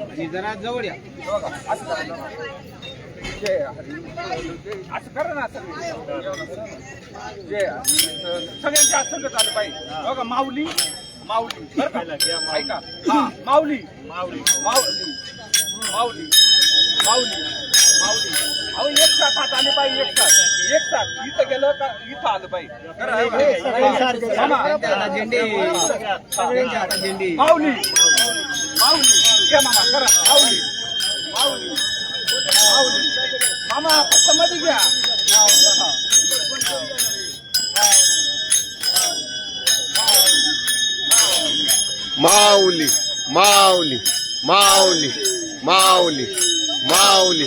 आणि जरा जवळ या. असं करा ना. असं हरी. सगळ्यांच्या हात संगत आलं पाहिजे बघा माऊली माऊली? ऐका. हा माऊली. माऊली. माऊली. माऊली. माऊली. माऊली. अहो एक साथ हात आले पाहिजे एक साथ. एक साथ. इथं गेलं का इथं आलं पाहिजे. करा, बघा. मामा. माऊली. माऊली. घ्या मामा करा. माऊली. माऊली. माऊली. मामा फक्त मध्ये घ्या. माऊली माऊली माऊली माऊली माऊली.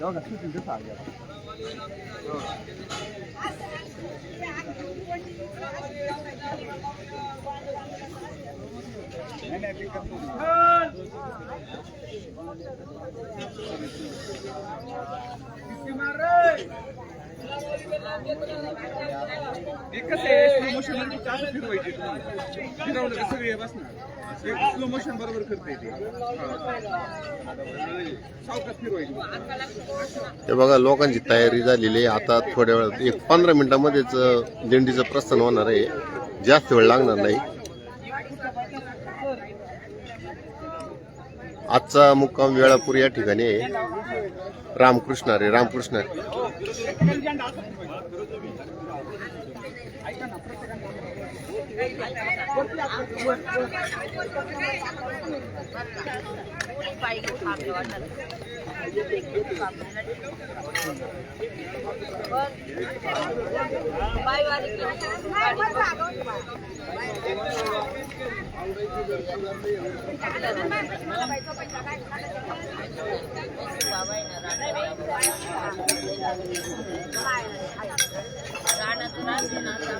ಇವಾಗ ಶೂಟಿಂಗ್ ದಿವಸ ಆಗ್ಯದ Thank हे कसं आहे स्लो मोशन जास्त फिरवायची फिरवलं बसणार. स्लो मोशन बरोबर करते ते सावकाश फिरवायची. हे बघा लोकांची तयारी झालेली आहे. आता थोड्या वेळात एक पंधरा मिनिटामध्येच दिंडीचं प्रस्थान होणार आहे. जास्त वेळ लागणार नाही. आजचा मुक्काम वेळापूर या ठिकाणी आहे. रामकृष्ण रे रामकृष्ण रे.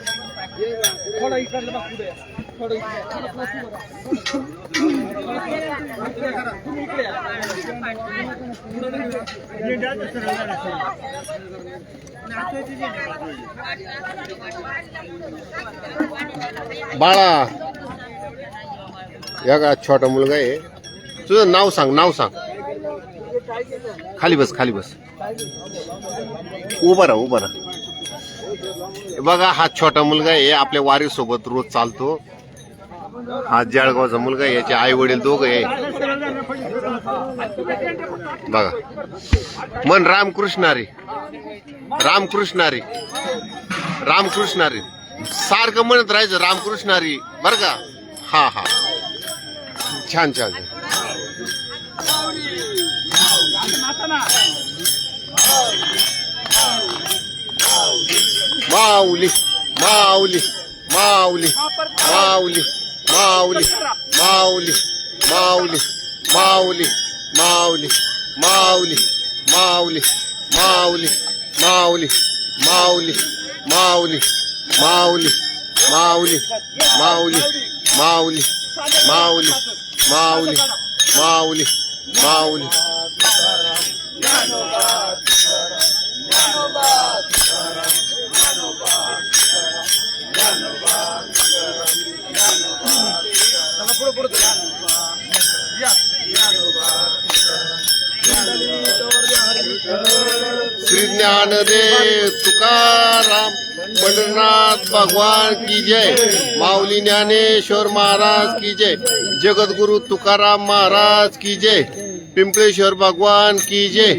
थोडं इकडलं बघ पुढे थोडं इकडे तुम्ही इकडे या. बाळा या का छोटा मुलगा आहे. तुझं नाव सांग नाव सांग. खाली बस खाली बस. उभा राहा उभा राहा. बघा हा छोटा मुलगा आहे. आपल्या वारीसोबत रोज चालतो. हा जळगावचा मुलगा याचे आई वडील दोघ आहे. बघा. मन रामकृष्णारी. रामकृष्णारी. रामकृष्णारी. सारखं म्हणत राहायचं रामकृष्णारी. बर का? हा हा. छान छान. माऊली माऊली माऊली माऊली. माऊली माऊली माऊली माऊली माऊली माऊली माऊली माऊली माऊली माऊली माऊली माऊली माऊली माऊली माऊली माऊली माऊली माऊली माऊली ज्ञान दे तुकाराम पंढरनाथ भगवान की जय माऊली ज्ञानेश्वर महाराज की जय जगद्गुरु तुकाराम महाराज की जय पिंपळेश्वर भगवान की जय.